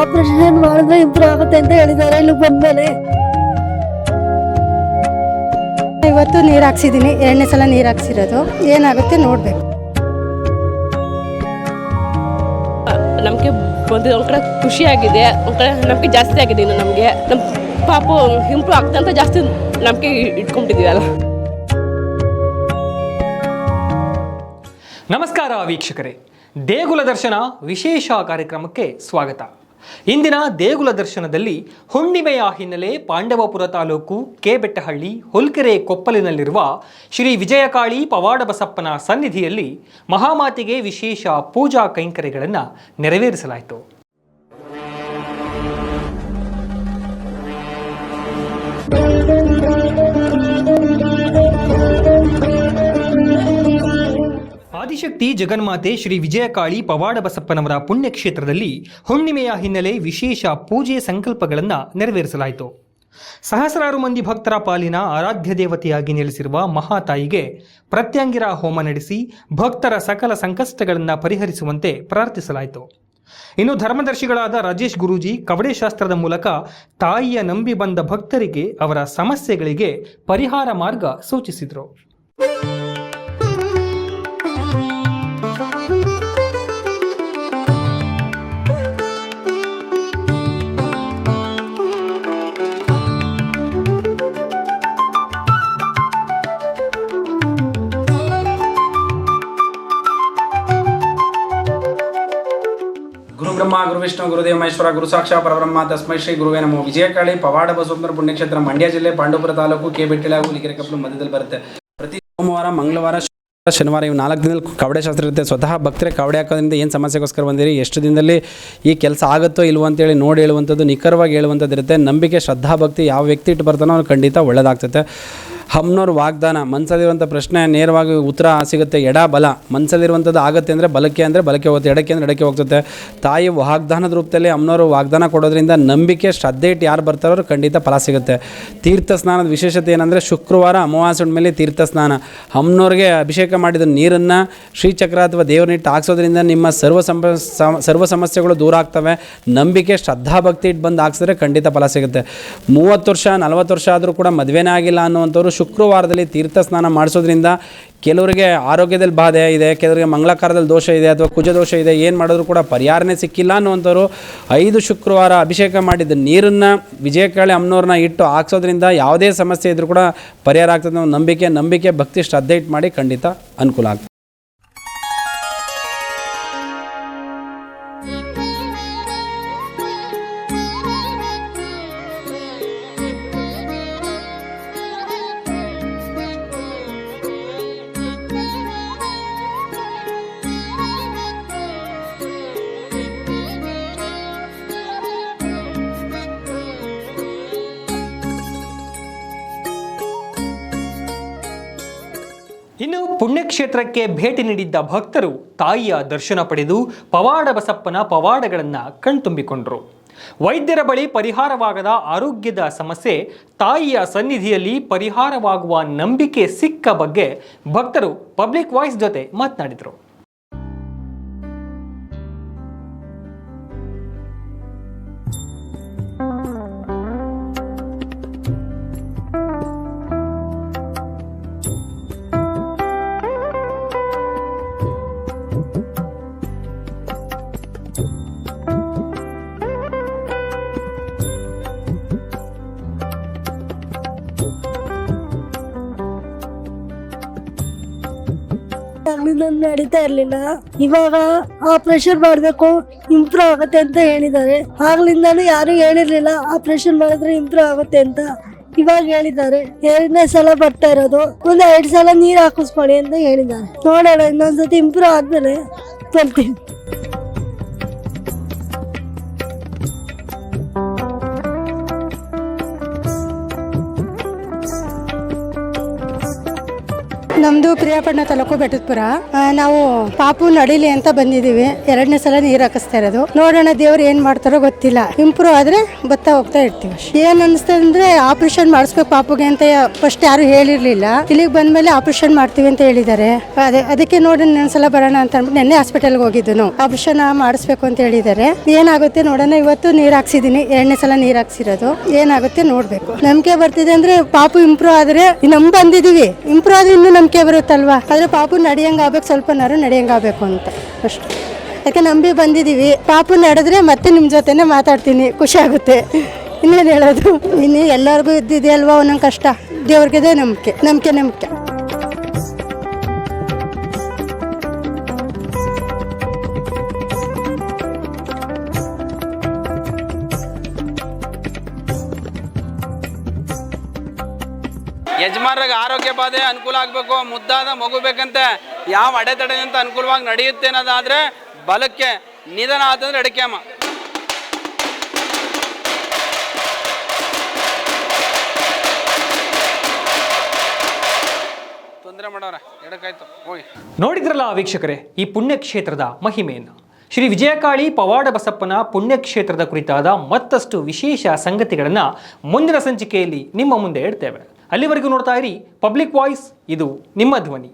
Operation ಮಾಡಿದ್ರೆ improve ಆಗುತ್ತೆ ಅಂತ ಹೇಳಿದ್ದಾರೆ. ಇಲ್ಲಿ ಬಂದ್ಮೇಲೆ ಇವತ್ತು ನೀರು ಹಾಕ್ಸಿದ್ದೀನಿ ಎರಡನೇ ಸಲ ನೀರು ಹಾಕ್ಸಿರೋದು. ಏನಾಗುತ್ತೆ ನೋಡಬೇಕು. ನಮಗೆ ಒಂದು ಒಂದು ಕಡೆ ಖುಷಿಯಾಗಿದೆ ಒಂದು ಕಡೆ ನಂಬಿಕೆ ಜಾಸ್ತಿ ಆಗಿದೆ ಇನ್ನು ನಮಗೆ. ನಮ್ಮ ಪಾಪು ಇಂಪ್ರೂವ್ ಆಗ್ತಂತ ಜಾಸ್ತಿ ನಂಬಿಕೆ ಇಟ್ಕೊಂಡಿದ್ದೀವಲ್ಲ. ನಮಸ್ಕಾರ ವೀಕ್ಷಕರೇ. ದೇಗುಲ ದರ್ಶನ ವಿಶೇಷ ಕಾರ್ಯಕ್ರಮಕ್ಕೆ ಸ್ವಾಗತ. ಇಂದಿನ ದೇಗುಲ ದರ್ಶನದಲ್ಲಿ ಹುಣ್ಣಿಮೆಯ ಹಿನ್ನೆಲೆ ಪಾಂಡವಪುರ ತಾಲೂಕು ಕೆಬೆಟ್ಟಹಳ್ಳಿ ಹೊಲ್ಕೆರೆ ಕೊಪ್ಪಲಿನಲ್ಲಿರುವ ಶ್ರೀ ವಿಜಯಕಾಳಿ ಪವಾಡಬಸಪ್ಪನ ಸನ್ನಿಧಿಯಲ್ಲಿ ಮಹಾಮಾತೆಗೆ ವಿಶೇಷ ಪೂಜಾ ಕೈಂಕರ್ಯಗಳನ್ನು ನೆರವೇರಿಸಲಾಯಿತು. ಆದಿಶಕ್ತಿ ಜಗನ್ಮಾತೆ ಶ್ರೀ ವಿಜಯಕಾಳಿ ಪವಾಡ ಬಸಪ್ಪನವರ ಪುಣ್ಯಕ್ಷೇತ್ರದಲ್ಲಿ ಹುಣ್ಣಿಮೆಯ ಹಿನ್ನೆಲೆ ವಿಶೇಷ ಪೂಜೆ ಸಂಕಲ್ಪಗಳನ್ನು ನೆರವೇರಿಸಲಾಯಿತು. ಸಹಸ್ರಾರು ಮಂದಿ ಭಕ್ತರ ಪಾಲಿನ ಆರಾಧ್ಯ ದೇವತೆಯಾಗಿ ನೆಲೆಸಿರುವ ಮಹಾತಾಯಿಗೆ ಪ್ರತ್ಯಂಗಿರ ಹೋಮ ನಡೆಸಿ ಭಕ್ತರ ಸಕಲ ಸಂಕಷ್ಟಗಳನ್ನು ಪರಿಹರಿಸುವಂತೆ ಪ್ರಾರ್ಥಿಸಲಾಯಿತು. ಇನ್ನು ಧರ್ಮದರ್ಶಿಗಳಾದ ರಾಜೇಶ್ ಗುರೂಜಿ ಕವಡೆ ಶಾಸ್ತ್ರದ ಮೂಲಕ ತಾಯಿಯ ನಂಬಿ ಬಂದ ಭಕ್ತರಿಗೆ ಅವರ ಸಮಸ್ಯೆಗಳಿಗೆ ಪರಿಹಾರ ಮಾರ್ಗ ಸೂಚಿಸಿದರು. ಬ್ರಹ್ಮ ಗುರು ವಿಷ್ಣು ಗುರುದೇವ ಮಹೇಶ್ವರ ಗುರು ಸಾಕ್ಷಾ ಪರಬ್ರಹ್ಮ ತಸ್ಮೈ ಶ್ರೀ ಗುರುವೇ ನಮೋ ವಿಜಯಕಾಳಿ ಪವಾಡ ಬಸವಂತರ ಪುಣ್ಯಕ್ಷೇತ್ರ ಮಂಡ್ಯ ಜಿಲ್ಲೆ ಪಾಂಡವಪುರ ತಾಲೂಕು ಕೆ ಬೆಟ್ಟಿಲ ಹಾಗೂ ಲಿಕೆರೆ ಕಪ್ಪಲು ಮಧ್ಯದಲ್ಲಿ ಬರುತ್ತೆ. ಪ್ರತಿ ಸೋಮವಾರ, ಮಂಗಳವಾರ ಶನಿವಾರ ಇವು ನಾಲ್ಕು ದಿನದಲ್ಲಿ ಕವಡೆ ಶಾಸ್ತ್ರ ಇರುತ್ತೆ. ಸ್ವತಃ ಭಕ್ತರೇ ಕವಡೆ ಹಾಕೋದ್ರಿಂದ ಏನು ಸಮಸ್ಯೆಗೋಸ್ಕರ ಬಂದಿರಿ? ಎಷ್ಟು ದಿನದಲ್ಲಿ ಈ ಕೆಲಸ ಆಗುತ್ತೋ ಇಲ್ವೋ ಅಂತೇಳಿ ನೋಡಿ ಹೇಳುವಂಥದ್ದು, ನಿಖರವಾಗಿ ಹೇಳುವಂಥದ್ದು ಇರುತ್ತೆ. ನಂಬಿಕೆ, ಶ್ರದ್ಧಾ ಭಕ್ತಿ ಯಾವ ವ್ಯಕ್ತಿ ಇಟ್ಟು ಬರ್ತಾನೋ ಅವ್ರು ಖಂಡಿತ ಒಳ್ಳೇದಾಗ್ತೈತೆ ಹಮ್ನೋರ್ ವಾಗ್ದಾನ ಮನಸ್ಸಲ್ಲಿರುವಂಥ ಪ್ರಶ್ನೆ ನೇರವಾಗಿ ಉತ್ತರ ಸಿಗುತ್ತೆ, ಎಡ ಬಲ. ಮನಸ್ಸಲ್ಲಿರುವಂಥದ್ದು ಆಗುತ್ತೆ ಅಂದರೆ ಬಲಕ್ಕೆ ಅಂದರೆ ಬಲಕ್ಕೆ ಹೋಗುತ್ತೆ, ಎಡಕ್ಕೆ ಅಂದರೆ ಎಡಕ್ಕೆ ಹೋಗ್ತದೆ. ತಾಯಿ ವಾಗ್ದಾನದ ರೂಪದಲ್ಲಿ ಅಮ್ಮನವರು ವಾಗ್ದಾನ ಕೊಡೋದ್ರಿಂದ ನಂಬಿಕೆ, ಶ್ರದ್ಧೆ ಇಟ್ಟು ಯಾರು ಬರ್ತಾರೋ ಖಂಡಿತ ಫಲ ಸಿಗುತ್ತೆ. ತೀರ್ಥ ಸ್ನಾನದ ವಿಶೇಷತೆ ಏನಂದರೆ ಶುಕ್ರವಾರ ಅಮಾವಾಸ್ಯೆ ಮೇಲೆ ತೀರ್ಥ ಸ್ನಾನ. ಅಮ್ಮನವ್ರಿಗೆ ಅಭಿಷೇಕ ಮಾಡಿದ ನೀರನ್ನು ಶ್ರೀಚಕ್ರ ಅಥವಾ ದೇವರನ್ನಿಟ್ಟು ಹಾಕ್ಸೋದ್ರಿಂದ ನಿಮ್ಮ ಸರ್ವ ಸರ್ವ ಸಮಸ್ಯೆಗಳು ದೂರ ಆಗ್ತವೆ. ನಂಬಿಕೆ ಶ್ರದ್ಧಾಭಕ್ತಿ ಇಟ್ಟು ಬಂದು ಹಾಕ್ಸಿದ್ರೆ ಖಂಡಿತ ಫಲ ಸಿಗುತ್ತೆ. ಮೂವತ್ತು ವರ್ಷ, ನಲವತ್ತು ವರ್ಷ ಆದರೂ ಕೂಡ ಮದುವೆನೇ ಆಗಿಲ್ಲ ಅನ್ನುವಂಥವ್ರು ಶುಕ್ರವಾರದಲ್ಲಿ ತೀರ್ಥ ಸ್ನಾನ ಮಾಡಿಸೋದ್ರಿಂದ ಕೆಲವರಿಗೆ ಆರೋಗ್ಯದಲ್ಲಿ ಬಾಧೆ ಇದೆ, ಕೆಲವರಿಗೆ ಮಂಗಳಕಾರದಲ್ಲಿ ದೋಷ ಇದೆ ಅಥವಾ ಕುಜ ದೋಷ ಇದೆ, ಏನು ಮಾಡಿದ್ರು ಕೂಡ ಪರಿಹಾರನೇ ಸಿಕ್ಕಿಲ್ಲ ಅನ್ನುವಂಥವ್ರು ಐದು ಶುಕ್ರವಾರ ಅಭಿಷೇಕ ಮಾಡಿದ ನೀರನ್ನು ವಿಜಯಕಾಳಿ ಅಮ್ಮನವ್ರನ್ನ ಇಟ್ಟು ಹಾಕ್ಸೋದ್ರಿಂದ ಯಾವುದೇ ಸಮಸ್ಯೆ ಇದ್ದರೂ ಕೂಡ ಪರಿಹಾರ ಆಗ್ತದೆ ನಂಬಿಕೆ ನಂಬಿಕೆ, ಭಕ್ತಿ ಶ್ರದ್ಧೆ ಇಟ್ಟು ಮಾಡಿ ಖಂಡಿತ ಅನುಕೂಲ ಆಗ್ತದೆ. ಪುಣ್ಯಕ್ಷೇತ್ರಕ್ಕೆ ಭೇಟಿ ನೀಡಿದ್ದ ಭಕ್ತರು ತಾಯಿಯ ದರ್ಶನ ಪಡೆದು ಪವಾಡ ಬಸಪ್ಪನ ಪವಾಡಗಳನ್ನು ಕಣ್ತುಂಬಿಕೊಂಡರು. ವೈದ್ಯರ ಬಳಿ ಪರಿಹಾರವಾಗದ ಆರೋಗ್ಯದ ಸಮಸ್ಯೆ, ತಾಯಿಯ ಸನ್ನಿಧಿಯಲ್ಲಿ ಪರಿಹಾರವಾಗುವ ನಂಬಿಕೆ ಸಿಕ್ಕ ಬಗ್ಗೆ ಭಕ್ತರು ಪಬ್ಲಿಕ್ ವಾಯ್ಸ್ ಜೊತೆ ಮಾತನಾಡಿದರು. ಆಗ್ಲಿಂದ ನಡೀತಾ ಇರ್ಲಿಲ್ಲ. ಇವಾಗ ಆಪರೇಷನ್ ಮಾಡಬೇಕು ಇಂಪ್ರೂವ್ ಆಗುತ್ತೆ ಅಂತ ಹೇಳಿದ್ದಾರೆ. ಆಗ್ಲಿಂದಾನು ಯಾರು ಹೇಳಿರ್ಲಿಲ್ಲ ಆಪರೇಷನ್ ಮಾಡಿದ್ರೆ ಇಂಪ್ರೂವ್ ಆಗುತ್ತೆ ಅಂತ ಇವಾಗ ಹೇಳಿದ್ದಾರೆ. ಎರಡನೇ ಸಲ ಬರ್ತಾ ಇರೋದು, ಒಂದ್ ಎರಡ್ ಸಲ ನೀರ್ ಹಾಕಿಸ್ಕೊಳ್ಳಿ ಅಂತ ಹೇಳಿದ್ದಾರೆ. ನೋಡೋಣ, ಇನ್ನೊಂದ್ಸತಿ ಇಂಪ್ರೂವ್ ಆದ್ಮೇಲೆ ಬರ್ತೀನಿ. ನಮ್ದು ಪ್ರಿಯಾಪಟ್ಟಣ ತಾಲೂಕು ಬೆಟ್ಟದಪುರ. ನಾವು ಪಾಪು ನಡಿಲಿ ಅಂತ ಬಂದಿದೀವಿ ಎರಡನೇ ಸಲ ನೀರು ಹಾಕಿಸ್ತಾ ಇರೋದು. ನೋಡೋಣ ದೇವ್ರು ಏನ್ ಮಾಡ್ತಾರೋ ಗೊತ್ತಿಲ್ಲ. ಇಂಪ್ರೂವ್ ಆದ್ರೆ ಬತ್ತಾ ಹೋಗ್ತಾ ಇರ್ತೀವಿ. ಏನ್ ಅನಿಸ್ತದೆ ಅಂದ್ರೆ ಆಪರೇಷನ್ ಮಾಡಿಸ್ಬೇಕು ಪಾಪುಗೆ ಅಂತ ಫಸ್ಟ್ ಯಾರು ಹೇಳಿರ್ಲಿಲ್ಲ. ಇಲ್ಲಿಗೆ ಬಂದ್ಮೇಲೆ ಆಪರೇಷನ್ ಮಾಡ್ತೀವಿ ಅಂತ ಹೇಳಿದ್ದಾರೆ. ಅದೇ, ಅದಕ್ಕೆ ನೋಡೋಣ ಇನ್ನೊಂದ್ಸಲ ಬರೋಣ ಅಂತ ಅಂದ್ಬಿಟ್ಟು ನಿನ್ನೆ ಹಾಸ್ಪಿಟಲ್ಗೆ ಹೋಗಿದ್ದು ನಾವು ಆಪರೇಷನ್ ಮಾಡಿಸ್ಬೇಕು ಅಂತ ಹೇಳಿದ್ದಾರೆ. ಏನಾಗುತ್ತೆ ನೋಡೋಣ. ಇವತ್ತು ನೀರು ಹಾಕ್ಸಿದೀನಿ. ಎರಡನೇ ಸಲ ನೀರು ಹಾಕ್ಸಿರೋದು. ಏನಾಗುತ್ತೆ ನೋಡ್ಬೇಕು. ನಂಬಿಕೆ ಬರ್ತಿದೆ ಅಂದ್ರೆ ಪಾಪು ಇಂಪ್ರೂವ್ ಆದ್ರೆ ನಮ್ ಬಂದಿದೀವಿ ಇಂಪ್ರೂವ್ ಆದ್ರೆ ಇನ್ನೂ ನಂಬಿಕೆ ಬರುತ್ತಲ್ವ? ಆದರೆ ಪಾಪು ನಡೆಯಂಗೆ ಆಗ್ಬೇಕು ಸ್ವಲ್ಪನಾರು ನಡೆಯಂಗೆ ಆಗ್ಬೇಕು ಅಂತ. ಅಷ್ಟು. ಯಾಕೆ ನಂಬಿ ಬಂದಿದೀವಿ. ಪಾಪು ನಡೆದ್ರೆ ಮತ್ತೆ ನಿಮ್ಮ ಜೊತೆನೆ ಮಾತಾಡ್ತೀನಿ. ಖುಷಿ ಆಗುತ್ತೆ. ಇನ್ನೇನು ಹೇಳೋದು? ಇನ್ನು ಎಲ್ಲರಿಗೂ ಇದ್ದಿದೆಯಲ್ವ ಒಂದೊಂದು ಕಷ್ಟ? ದೇವ್ರಿಗಿದೆ ನಂಬಿಕೆ. ನಂಬಿಕೆ ನಂಬಿಕೆ. ಯಜಮಾನ್ರಿಗೆ ಆರೋಗ್ಯ ಬಾಧೆ ಅನುಕೂಲ ಆಗಬೇಕು, ಮುದ್ದಾದ ಮಗು ಬೇಕಂತೆ, ಯಾವ ಅಂತ ಅನುಕೂಲವಾಗಿ ನಡೆಯುತ್ತೆ ಅನ್ನೋದಾದರೆ ಬಲಕ್ಕೆ ನಿಧನ ಆತಂದ್ರೆ ಅಡಿಕೆ ಅಮ್ಮ ತೊಂದರೆ ನೋಡಿದ್ರಲ್ಲ ವೀಕ್ಷಕರೇ, ಈ ಪುಣ್ಯಕ್ಷೇತ್ರದ ಮಹಿಮೆಯನ್ನು. ಶ್ರೀ ವಿಜಯಕಾಳಿ ಪವಾಡ ಬಸಪ್ಪನ ಪುಣ್ಯಕ್ಷೇತ್ರದ ಕುರಿತಾದ ಮತ್ತಷ್ಟು ವಿಶೇಷ ಸಂಗತಿಗಳನ್ನು ಮುಂದಿನ ಸಂಚಿಕೆಯಲ್ಲಿ ನಿಮ್ಮ ಮುಂದೆ ಇಡ್ತೇವೆ ಅಲ್ಲಿವರೆಗೂ ನೋಡ್ತಾ ಇರಿ ಪಬ್ಲಿಕ್ ವಾಯ್ಸ್ ಇದು ನಿಮ್ಮ ಧ್ವನಿ.